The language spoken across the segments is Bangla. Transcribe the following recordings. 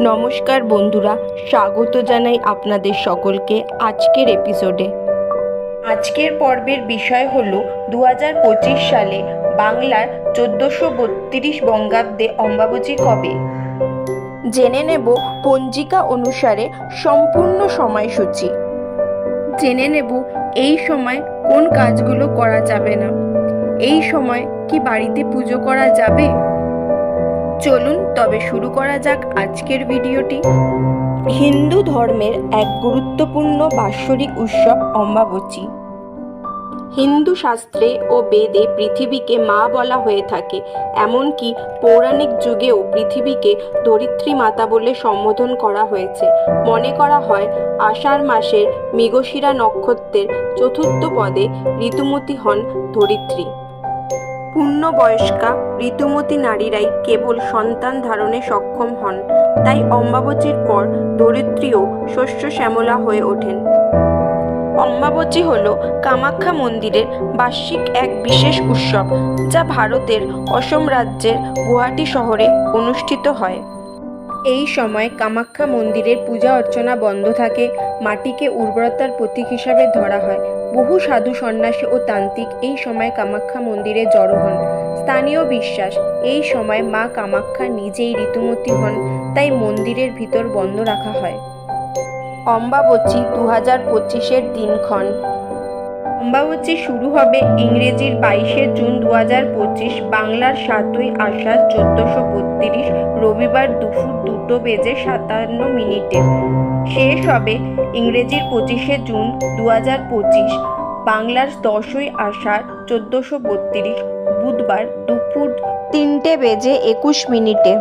নমস্কার বন্ধুরা, স্বাগত জানাই আপনাদের সকলকে আজকের এপিসোডে আজকের পর্বের বিষয় হল দু হাজার পঁচিশ সালে বাংলার চোদ্দোশো বত্রিশ বঙ্গাব্দে অম্বাবচী কবে? জেনে নেব পঞ্জিকা অনুসারে সম্পূর্ণ সময়সূচি। জেনে নেব এই সময় কোন কাজগুলো করা যাবে না। এই সময় কি বাড়িতে পুজো করা যাবে? চলুন তবে শুরু করা যাক আজকের ভিডিওটি। হিন্দু ধর্মের এক গুরুত্বপূর্ণ বাৎসরিক উৎসব অম্বাবচী। হিন্দু শাস্ত্রে ও বেদে পৃথিবীকে মা বলা হয়ে থাকে, এমনকি পৌরাণিক যুগেও পৃথিবীকে ধরিত্রী মাতা বলে সম্বোধন করা হয়েছে। মনে করা হয়, আষাঢ় মাসের মৃগশিরা নক্ষত্রের চতুর্থ পদে ঋতুমতী হন ধরিত্রী। পূর্ণবয়স্কা, ঋতুমতী নারীরাই কেবল সন্তান ধারণে সক্ষম হন, তাই অম্বাবচীর পর ধরিত্রীও শস্য শ্যামলা হয়ে ওঠেন। অম্বাবচী হল কামাখ্যা মন্দিরের বার্ষিক এক বিশেষ উৎসব, যা ভারতের অসম রাজ্যের গুয়াহাটি শহরে অনুষ্ঠিত হয়। এই সময় কামাখ্যা মন্দিরের পূজা অর্চনা বন্ধ থাকে, মাটিকে উর্বরতার প্রতীক হিসাবে ধরা হয়। বহু সাধু সন্ন্যাসী ও তান্ত্রিক এই সময় কামাখ্যা মন্দিরে জড়ো হন। স্থানীয় বিশ্বাস, এই সময় মা কামাখ্যা নিজেই ঋতুমতী হন, তাই মন্দিরের ভিতর বন্ধ রাখা হয়। অম্বাবচী দু হাজার পঁচিশের দিনক্ষণ অম্বাবচী শুরু হবে ইংরেজির বাইশে জুন দু পঁচিশ বাংলার সাতই আষাঢ় চোদ্দোশো বত্রিশ রবিবার দুপুর দুটো বেজে সাতান্ন মিনিটে। শেষ হবে ইংরেজির পঁচিশে জুন দু পঁচিশ বাংলার দশই আষাঢ় চোদ্দোশো বত্রিশ বুধবার দুপুর তিনটে বেজে একুশ মিনিটে।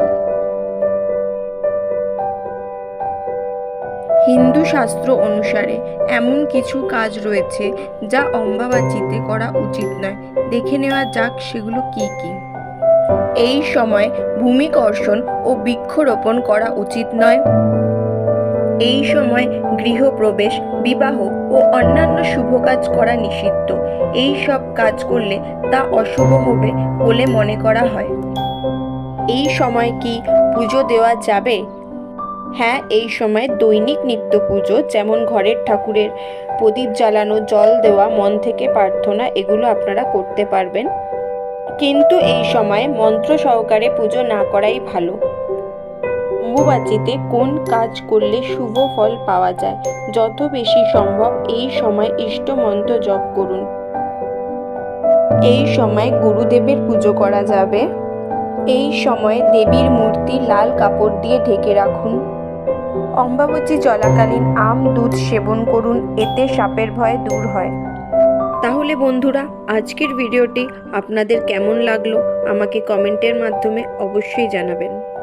হিন্দু শাস্ত্র অনুসারে এমন কিছু কাজ রয়েছে যা অম্বাবাচিতে করা উচিত নয়। দেখে নেওয়া যাক সেগুলো কি কি। এই সময় ভূমিকর্ষণ ও বৃক্ষরোপণ করা উচিত নয়। এই সময় গৃহপ্রবেশ, বিবাহ ও অন্যান্য শুভ কাজ করা নিষিদ্ধ। এই সব কাজ করলে তা অশুভ হবে বলে মনে করা হয়। এই সময় কি পুজো দেওয়া যাবে? হ্যাঁ এই সময় দৈনিক নিত্য পুজো যেমন ঘরের ঠাকুরের প্রদীপ জ্বালানো, জল দেওয়া, মন থেকে প্রার্থনা, এগুলো আপনারা করতে পারবেন। কিন্তু এই সময় মন্ত্র সহকারে পুজো না করাই ভালো। অম্বুবাচিতে কোন কাজ করলে শুভ ফল পাওয়া যায়? যত বেশি সম্ভব এই সময় ইষ্ট মন্ত্র জপ করুন। এই সময় গুরুদেবের পুজো করা যাবে। এই সময় দেবীর মূর্তি লাল কাপড় দিয়ে ঢেকে রাখুন। অম্বাবচী চলাকালীন আম দুধ সেবন করুন, এতে সাপের ভয় দূর হয়। তাহলে বন্ধুরা, আজকের ভিডিওটি আপনাদের কেমন লাগল আমাকে কমেন্টের মাধ্যমে অবশ্যই জানাবেন।